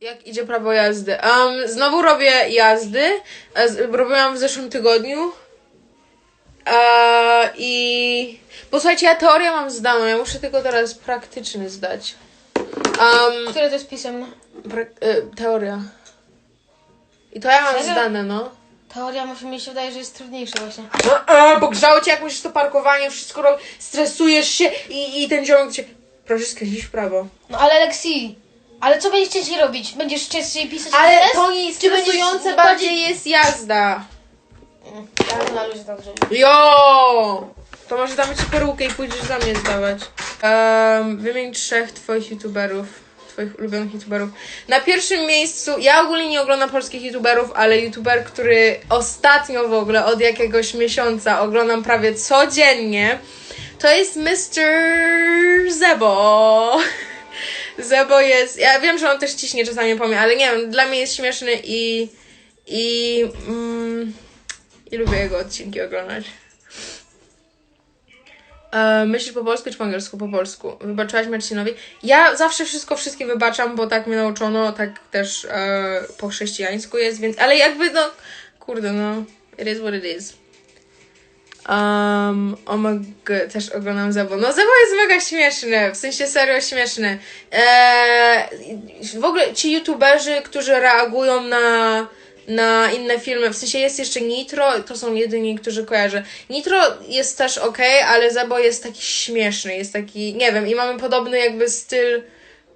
Jak idzie prawo jazdy? Um, znowu robię jazdy. E, Robiłam w zeszłym tygodniu. E, I posłuchajcie, ja teorię mam zdaną, ja muszę tylko teraz praktyczny zdać. Um, Które to jest pisemne? e, teoria. I to ja mam Serio? zdane, no. Teoria może mi się wydaje, że jest trudniejsza właśnie. E, e, bo grzało cię, jak musisz to parkowanie, wszystko robić, stresujesz się i, i ten ziomek cię... Proszę skręcić w prawo. No ale Lexi, ale co będziesz częściej robić? Będziesz częściej pisać Ale test? to nie Czy będziesz stresujące bardziej- bardziej jest jazda. Ale na luzie tak zrobię. Jo! To może damy ci perukę i pójdziesz za mnie zdawać. Wymień trzech twoich youtuberów. Twoich ulubionych youtuberów. Na pierwszym miejscu, ja ogólnie nie oglądam polskich youtuberów, ale youtuber, który ostatnio w ogóle od jakiegoś miesiąca oglądam prawie codziennie, to jest Mr. Zebo. Zebo jest, ja wiem, że on też ciśnie czasami po mnie, ale nie wiem, dla mnie jest śmieszny i i mm, i lubię jego odcinki oglądać. E, myślisz po polsku czy po angielsku? Po polsku. Wybaczyłaś Marcinowi? Ja zawsze wszystko wszystkim wybaczam, bo tak mnie nauczono, tak też e, po chrześcijańsku jest, więc... Ale jakby no... Kurde, no... It is what it is. Um, omega, też oglądam Zebo. No Zebo jest mega śmieszny, w sensie serio śmieszny. Eee, w ogóle ci youtuberzy, którzy reagują na, na inne filmy, w sensie jest jeszcze Nitro, to są jedyni, którzy kojarzę. Nitro jest też ok, ale Zebo jest taki śmieszny, jest taki, nie wiem, i mamy podobny jakby styl,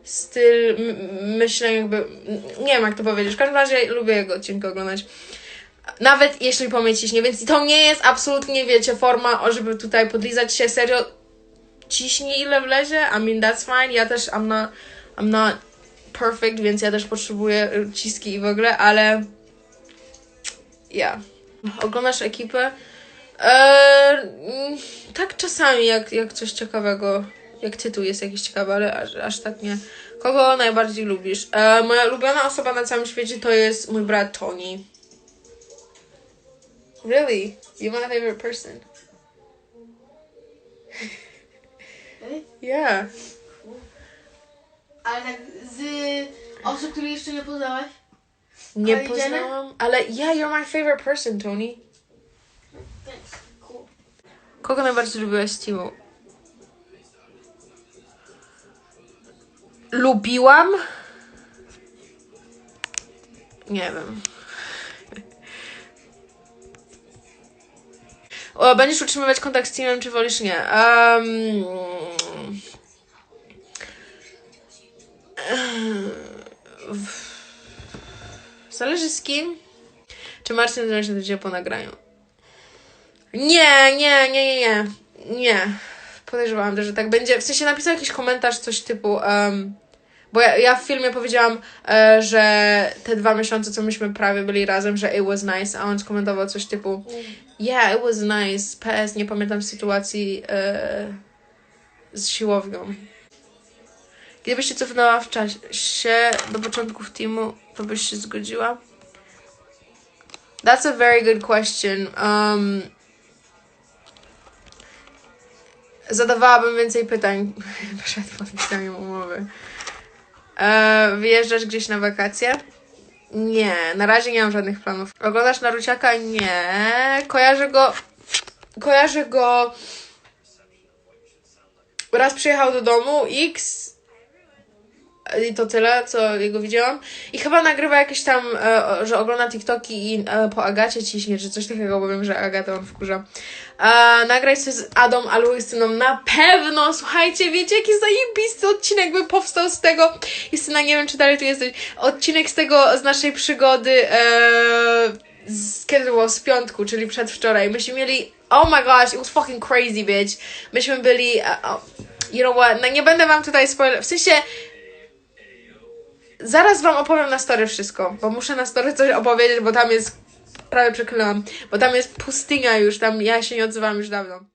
styl myślenia jakby, nie wiem jak to powiedzieć, w każdym razie lubię jego odcinki oglądać. Nawet jeśli mnie ciśnie, więc to nie jest absolutnie, wiecie, forma, żeby tutaj podlizać się, serio ciśnij ile wlezie, I mean that's fine, ja też I'm not, I'm not perfect, więc ja też potrzebuję y, ciski i w ogóle, ale ja. Oglądasz ekipę? Eee, tak czasami, jak, jak coś ciekawego, jak tytuł jest jakiś ciekawy, ale aż, aż tak nie. Kogo najbardziej lubisz? Eee, moja ulubiona osoba na całym świecie to jest mój brat Tony. Really? You're my favorite person. Eh? Yeah. Ale tak z osób, które jeszcze nie poznałaś? Nie Ale idziemy? poznałam, ale yeah, you're my favorite person, Tony. Cool. Kogo najbardziej lubiłaś z teamu? Lubiłam? Nie wiem. O, będziesz utrzymywać kontakt z teamem, czy wolisz nie? Um, zależy z kim. Czy Marcin zależy do ciebie po nagraniu? Nie, nie, nie, nie, nie. Nie. Podejrzewałam że tak będzie. W sensie napisał jakiś komentarz, coś typu. Um, bo ja, ja w filmie powiedziałam, e, że te dwa miesiące, co myśmy prawie byli razem, że it was nice, a on skomentował coś typu Yeah, it was nice. PS, nie pamiętam sytuacji e, z siłownią. Gdybyś się cofnęła w czasie do początków teamu, to byś się zgodziła? That's a very good question. Um, zadawałabym więcej pytań przed podpisaniem umowy. E, wyjeżdżasz gdzieś na wakacje? Nie, na razie nie mam żadnych planów. Oglądasz Naruciaka? Nie. Kojarzę go. Kojarzę go. Raz przyjechał do domu X. I to tyle, co jego widziałam. I chyba nagrywa jakieś tam, e, że ogląda TikToki i e, po Agacie ciśnie, czy coś takiego, bo wiem, że Agata on wkurza. E, nagraj coś z Adą albo Justyną. Na pewno! Słuchajcie, wiecie, jaki zajebisty odcinek by powstał z tego. Justyna, nie wiem, czy dalej tu jesteś. Odcinek z tego, z naszej przygody, e, z, kiedy było? Z piątku, czyli przedwczoraj. Myśmy mieli, oh my gosh, it was fucking crazy, bitch. Myśmy byli, o, you know what, no nie będę wam tutaj spoiler, w sensie, Zaraz wam opowiem na story wszystko, bo muszę na story coś opowiedzieć, bo tam jest, prawie przeklinałam, bo tam jest pustynia już, tam ja się nie odzywam już dawno.